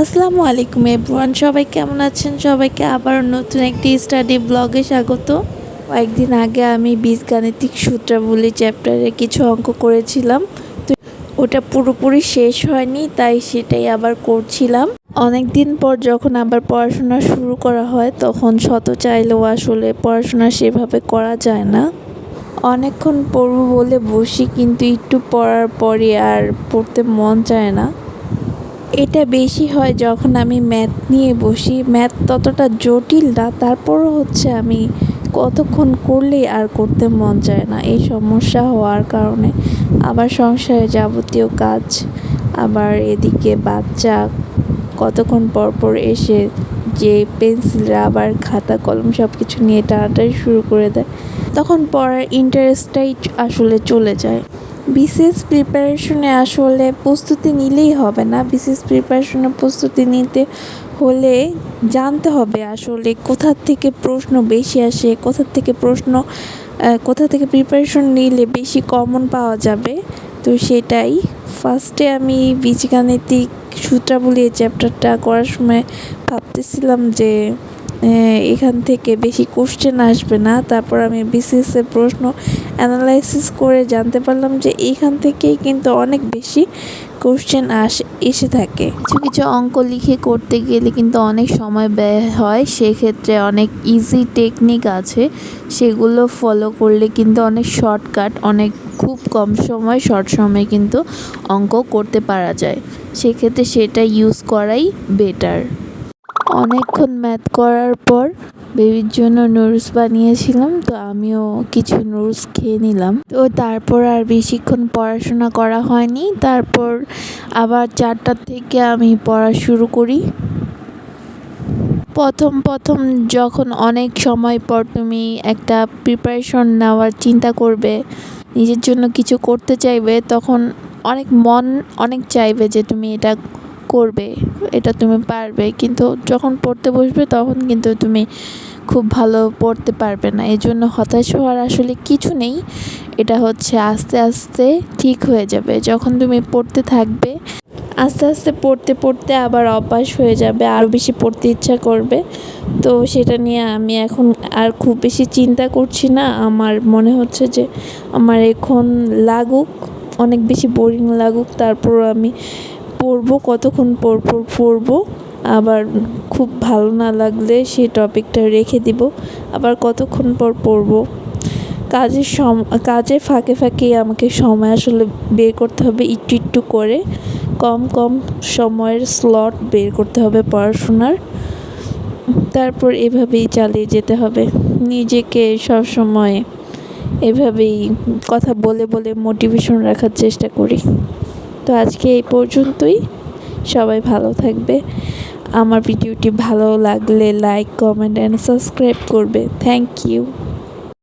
আসসালামু আলাইকুম এভরিওয়ান, সবাই কেমন আছেন? সবাইকে আবার নতুন একটি স্টাডি ব্লগে স্বাগত। কয়েকদিন আগে আমি বীজগাণিতিক সূত্রাবলী চ্যাপ্টারে কিছু অঙ্ক করেছিলাম। তো ওটা পুরোপুরি শেষ হয়নি, তাই সেটাই আবার করছিলাম। অনেক দিন পর যখন আবার পড়াশোনা শুরু করা হয়, তখন শত চাইলেও আসলে পড়াশোনা সেভাবে করা যায় না। অনেকক্ষণ পড়ব বলে বসি, কিন্তু একটু পড়ার পরে আর পড়তে মন চায় না। এটা বেশি হয় যখন আমি ম্যাথ নিয়ে বসি। ম্যাথ ততটা জটিল না, তারপরও হচ্ছে আমি কতক্ষণ করলেই আর করতে মন চায় না। এই সমস্যা হওয়ার কারণে আবার সংসারে যাবতীয় কাজ, আবার এদিকে বাচ্চা কতক্ষণ পর পর এসে যে পেন্সিল রাবার খাতা, কলম সব কিছু নিয়ে টানাটানি শুরু করে দেয়, তখন পড়ার ইন্টারেস্টটাই আসলে চলে যায়। বিসিএস প্রিপারেশনে আসলে প্রস্তুতি নিলেই হবে না। বিসিএস প্রিপারেশনে প্রস্তুতি নিতে হলে জানতে হবে আসলে কোথা থেকে প্রশ্ন বেশি আসে, কোথা থেকে প্রশ্ন কোথা থেকে প্রিপারেশন নিলে বেশি কমন পাওয়া যাবে। তো সেটাই। ফার্স্টে আমি বীজগাণিতিক সূত্রাবলী চ্যাপ্টারটা করার সময় ভাবতেছিলাম যে এখান থেকে বেশি কোশ্চেন আসবে না। তারপর আমি বিসিএস এর প্রশ্ন অ্যানালাইসিস করে জানতে পারলাম যে এইখান থেকেই কিন্তু অনেক বেশি কোশ্চেন আসে, এসে থাকে। কিছু কিছু অঙ্ক লিখে করতে গেলে কিন্তু অনেক সময় ব্যয় হয়। সেক্ষেত্রে অনেক ইজি টেকনিক আছে। সেগুলো ফলো করলে কিন্তু অনেক শর্টকাট অনেক খুব কম সময় শর্ট সময়ে কিন্তু অঙ্ক করতে পারা যায়। সেক্ষেত্রে সেটা ইউজ করাই বেটার অনেকক্ষণ ম্যাথ করার পর বেবির জন্য নুডলস বানিয়েছিলাম, তো আমিও কিছু নুডলস খেয়ে নিলাম। তো তারপর আর বেশিক্ষণ পড়াশোনা করা হয়নি। তারপর আবার চারটার থেকে আমি পড়া শুরু করি। প্রথম প্রথম যখন অনেক সময় পর তুমি একটা প্রিপারেশন নেওয়ার চিন্তা করবে, নিজের জন্য কিছু করতে চাইবে, তখন অনেক মন অনেক চাইবে যে তুমি এটা করবে, এটা তুমি পারবে। কিন্তু যখন পড়তে বসবে, তখন কিন্তু তুমি খুব ভালো পড়তে পারবে না। এই জন্য হতাশ হওয়ার আসলে কিছু নেই। এটা হচ্ছে আস্তে আস্তে ঠিক হয়ে যাবে। যখন তুমি পড়তে থাকবে, আস্তে আস্তে পড়তে পড়তে আবার অভ্যাস হয়ে যাবে, আরও বেশি পড়তে ইচ্ছা করবে। তো সেটা নিয়ে আমি এখন আর খুব বেশি চিন্তা করছি না। আমার মনে হচ্ছে যে আমার এখন লাগুক, অনেক বেশি বোরিং লাগুক। তারপর আমি পড়ব, কতক্ষণ পড়ব পড়ব, আবার খুব ভালো না লাগলে সেই টপিকটা রেখে দিব, আবার কতক্ষণ পর পড়ব। কাজের সম, কাজের ফাঁকে ফাঁকে আমাকে সময় আসলে বের করতে হবে, একটু একটু করে। কম কম সময়ের স্লট বের করতে হবে পড়াশোনার। তারপর এভাবেই চালিয়ে যেতে হবে। নিজেকে সব সময় এভাবেই কথা বলে বলে মোটিভেশন রাখার চেষ্টা করি। তো আজকে এই পর্যন্তই। সবাই ভালো থাকবে। আমার ভিডিওটি ভালো লাগলে লাইক কমেন্ট অ্যান্ড সাবস্ক্রাইব করবে। Thank you